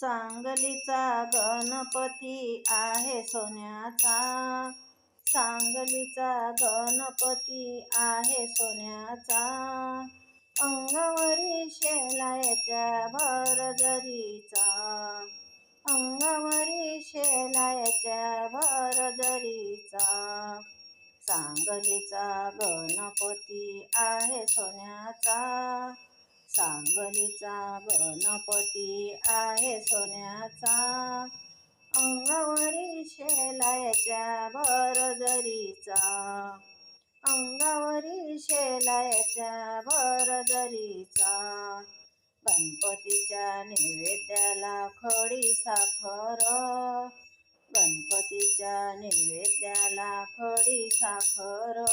सांगलीचा गणपती आहे सोन्याचा. सांगलीचा गणपती आहे सोन्याचा. अंगावरी शेलायच्या भरजरीचा. अंगावरी शेलायच्या भरजरीचा. सांगलीचा गणपती आहे सोन्याचा. सांगलीचा गणपती आहे सोन्याचा. अंगावरी शेलायच्या भरजरीचा. अंगावरी शेलायच्या भरजरीचा. गणपतीच्या नैवेद्याला खडी साखर. गणपतीच्या नैवेद्याला खडी साखर.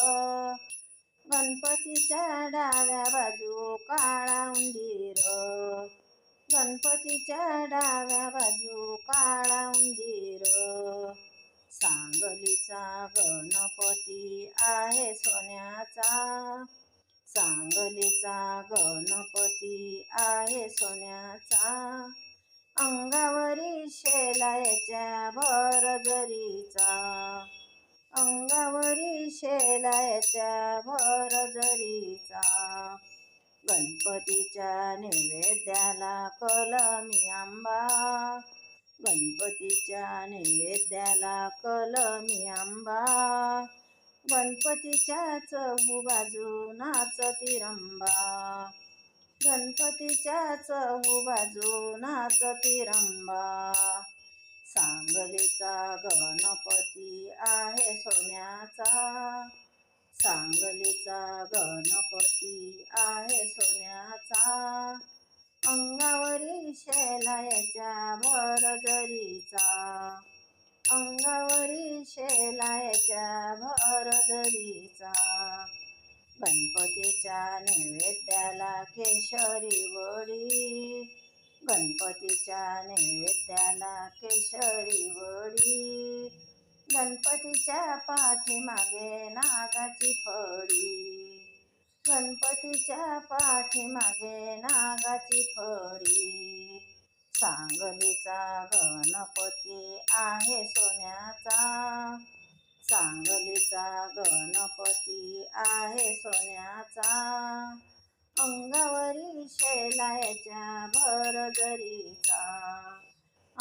गणपतीच्या डाव्या बाजू काळा उंदीर. गणपतीच्या डाव्या बाजू काळा उंदीर. सांगलीचा गणपती आहे सोन्याचा. सांगलीचा गणपती आहे सोन्याचा. अंगावरी शेलायच्या भरजरीचा अंगावरी शेलायच्या भरजरीचा गणपतीच्या नैवेद्याला कलमी आंबा. गणपतीच्या नैवेद्याला कलमी आंबा. गणपतीच्या चहू बाजू तिरंबा. गणपतीच्या चहू बाजू नाचती तिरंबा. सांगलीचा गणपती सांगलीचा गणपती आहे सोन्याचा. अंगावरी शेलायच्या भरजरीचा अंगावरी शेलायच्या भरजरीचा गणपतीच्या नैवेद्याला केशरी वडी. गणपतीच्या नैवेद्याला केशरी वडी. गणपतीच्या पाठीमागे नागाची फळ गणपतीच्या पाठीमागे नागाची फळी. सांगलीचा गणपती आहे सोन्याचा. सांगलीचा गणपती आहे सोन्याचा. अंगावरी शेलायच्या भरजरीचा.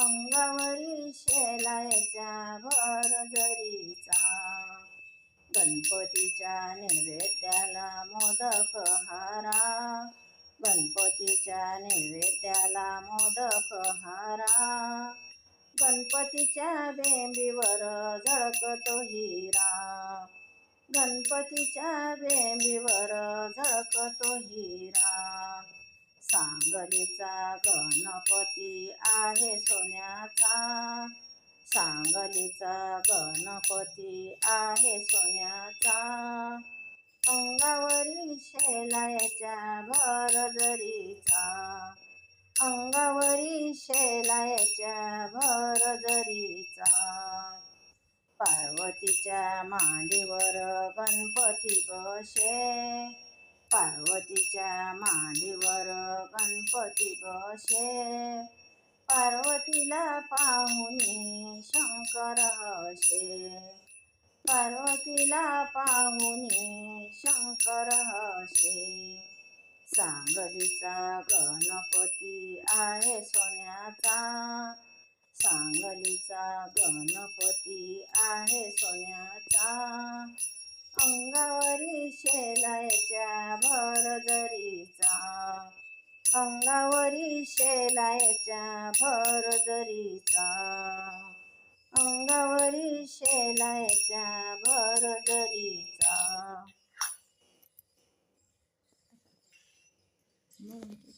अंगावरी शेलायच्या भरजरीचा. गणपतीच्या नैवेद्याला मोदक हारा. गणपतीच्या नैवेद्याला मोदक हारा. गणपतीच्या बेंबीवर झळकतो हिरा. गणपतीच्या बेंबीवर झळकतो हिरा. सांगलीचा गणपती आहे सोन्याचा. सांगलीचा गणपती आहे सोन्या शेलायच्या भरजरीचा अंगावरी शेलायच्या भरजरीचा पार्वतीच्या मांडीवर गणपती बसे पार्वतीच्या मांडीवर गणपती बसे. पार्वतीला पाहुनी शंकर हसे पार्वतीला पाहुनी शंकर हसे सांगलीचा गणपती आहे सोन्याचा. सांगलीचा गणपती आहे सोन्याचा. अंगावरी शेलायच्या भरजरीचा अंगावरी शेलायच्या भरजरीचा अंगावरी शेलायच्या भरजरीचा No.